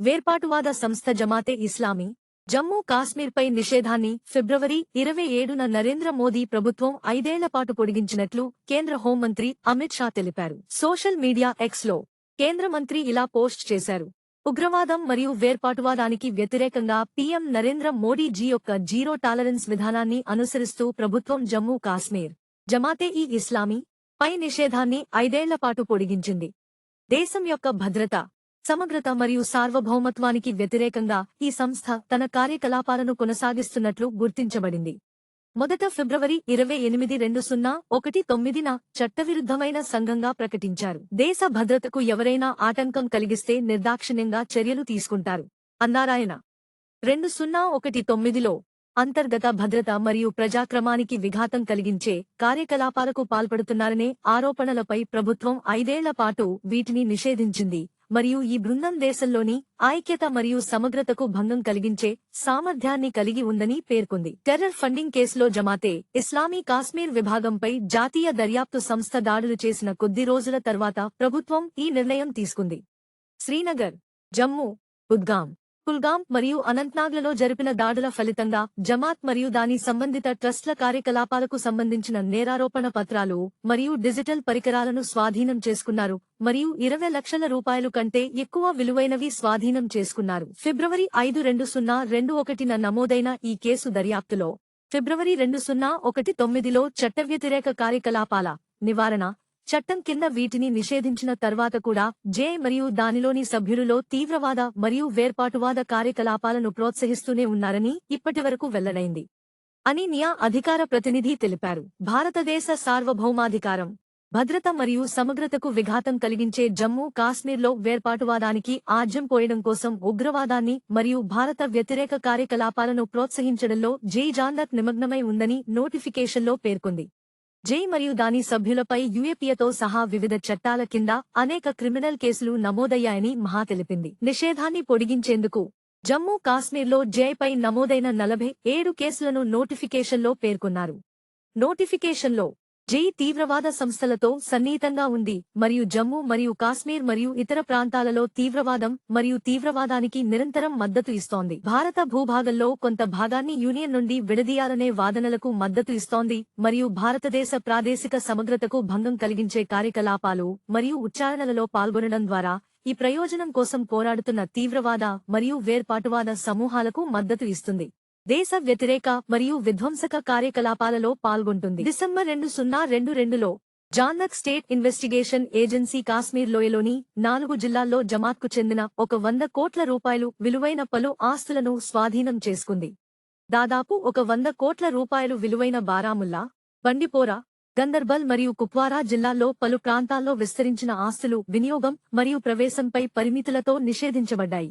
వేర్పాటువాద సంస్థ జమాతే ఇస్లామీ జమ్మూ కాశ్మీర్పై నిషేధాన్ని ఫిబ్రవరి ఇరవై ఏడున నరేంద్ర మోదీ ప్రభుత్వం ఐదేళ్ళ పాటు పొడిగించినట్లు కేంద్ర హోంమంత్రి అమిత్ షా తెలిపారు. సోషల్ మీడియా ఎక్స్లో కేంద్ర మంత్రి ఇలా పోస్ట్ చేశారు. ఉగ్రవాదం మరియు వేర్పాటువాదానికి వ్యతిరేకంగా పీఎం నరేంద్ర మోడీ జీ యొక్క జీరో టాలరెన్స్ విధానాన్ని అనుసరిస్తూ ప్రభుత్వం జమ్మూ కాశ్మీర్ జమాతే ఈ ఇస్లామీ పై నిషేధాన్ని ఐదేళ్ళ పాటు పొడిగించింది. దేశం యొక్క భద్రత సమగ్రత మరియు సార్వభౌమత్వానికి వ్యతిరేకంగా ఈ సంస్థ తన కార్యకలాపాలను కొనసాగిస్తున్నట్లు గుర్తించబడింది. మొదట ఫిబ్రవరి ఇరవై ఎనిమిది రెండు సున్నా ఒకటి తొమ్మిదిన చట్టవిరుద్ధమైన సంఘంగా ప్రకటించారు. దేశ భద్రతకు ఎవరైనా ఆటంకం కలిగిస్తే నిర్దాక్షిణ్యంగా చర్యలు తీసుకుంటారు. అన్నారాయన రెండు సున్నా ఒకటి తొమ్మిదిలో అంతర్గత భద్రత మరియు ప్రజాక్రమానికి విఘాతం కలిగించే కార్యకలాపాలకు పాల్పడుతున్నారనే ఆరోపణలపై ప్రభుత్వం ఐదేళ్ళ పాటు వీటిని నిషేధించింది. మరియు ఈ బృందం దేశంలోని ఐక్యత మరియు సమగ్రతకు భంగం కలిగించే సామర్థ్యాన్ని కలిగి ఉందని పేర్కొంది. టెర్రర్ ఫండింగ్ కేసులో జమాతే ఇస్లామీ కాశ్మీర్ విభాగంపై జాతీయ దర్యాప్తు సంస్థ దాడులు చేసిన కొద్ది రోజుల తర్వాత ప్రభుత్వం ఈ నిర్ణయం తీసుకుంది. శ్రీనగర్ జమ్మూ ఉద్గాం కుల్గాం మరియు అనంత్నాగ్లలో జరిపిన దాడుల ఫలితంగా జమాత్ మరియు దాని సంబంధిత ట్రస్ట్ల కార్యకలాపాలకు సంబంధించిన నేరారోపణ పత్రాలు మరియు డిజిటల్ పరికరాలను స్వాధీనం చేసుకున్నారు మరియు ఇరవై లక్షల రూపాయలు కంటే ఎక్కువ విలువైనవి స్వాధీనం చేసుకున్నారు. ఫిబ్రవరి ఐదు రెండు సున్నా రెండు ఒకటిన నమోదైన ఈ కేసు దర్యాప్తులో ఫిబ్రవరి రెండు సున్నా ఒకటి తొమ్మిదిలో చట్టవ్యతిరేక కార్యకలాపాల నివారణ చట్టం కింద వీటిని నిషేధించిన తర్వాత కూడా జే మరియు దానిలోని సభ్యులలో తీవ్రవాద మరియు వేర్పాటువాద కార్యకలాపాలను ప్రోత్సహిస్తూనే ఉన్నారని ఇప్పటివరకు వెల్లడైంది. అని నియా అధికార ప్రతినిధి తెలిపారు. భారతదేశ సార్వభౌమాధికారం భద్రత మరియు సమగ్రతకు విఘాతం కలిగించే జమ్మూ కాశ్మీర్లో వేర్పాటువాదానికి ఆజ్యం పోయడం కోసం ఉగ్రవాదాన్ని మరియు భారత వ్యతిరేక కార్యకలాపాలను ప్రోత్సహించడంలో జై జాందత్ నిమగ్నమై ఉందని నోటిఫికేషన్లో పేర్కొంది. జై మరియు దాని సభ్యులపై యుఏపీఏతో సహా వివిధ చట్టాల కింద అనేక క్రిమినల్ కేసులు నమోదయ్యాయని మహా తెలిపింది. నిషేధాన్ని పొడిగించేందుకు జమ్మూ కాశ్మీర్లో జైపై నమోదైన నలభై ఏడు కేసులను నోటిఫికేషన్లో పేర్కొన్నారు. నోటిఫికేషన్లో జై తీవ్రవాద సంస్థలతో సన్నిహితంగా ఉంది. మరియు జమ్మూ మరియు కాశ్మీర్ మరియు ఇతర ప్రాంతాలలో తీవ్రవాదం మరియు తీవ్రవాదానికి నిరంతరం మద్దతు ఇస్తోంది. భారత భూభాగంలో కొంత భాగాన్ని యూనియన్ నుండి విడదీయాలనే వాదనలకు మద్దతు ఇస్తోంది. మరియు భారతదేశ ప్రాదేశిక సమగ్రతకు భంగం కలిగించే కార్యకలాపాలు మరియు ఉచ్చారణలలో పాల్గొనడం ద్వారా ఈ ప్రయోజనం కోసం పోరాడుతున్న తీవ్రవాద మరియు వేర్పాటువాద సమూహాలకు మద్దతు ఇస్తుంది. దేశ వ్యతిరేక మరియు విధ్వంసక కార్యకలాపాలలో పాల్గొంటుంది. డిసెంబర్ రెండు సున్నా రెండు రెండులో జాన్నక్ స్టేట్ ఇన్వెస్టిగేషన్ ఏజెన్సీ కాశ్మీర్ లోయలోని నాలుగు జిల్లాల్లో జమాత్కు చెందిన ఒక వంద కోట్ల రూపాయలు విలువైన పలు ఆస్తులను స్వాధీనం చేసుకుంది. దాదాపు ఒక వంద కోట్ల రూపాయలు విలువైన బారాముల్లా బండిపోరా గందర్బల్ మరియు కుప్వారా జిల్లాల్లో పలు ప్రాంతాల్లో విస్తరించిన ఆస్తులు వినియోగం మరియు ప్రవేశంపై పరిమితులతో నిషేధించబడ్డాయి.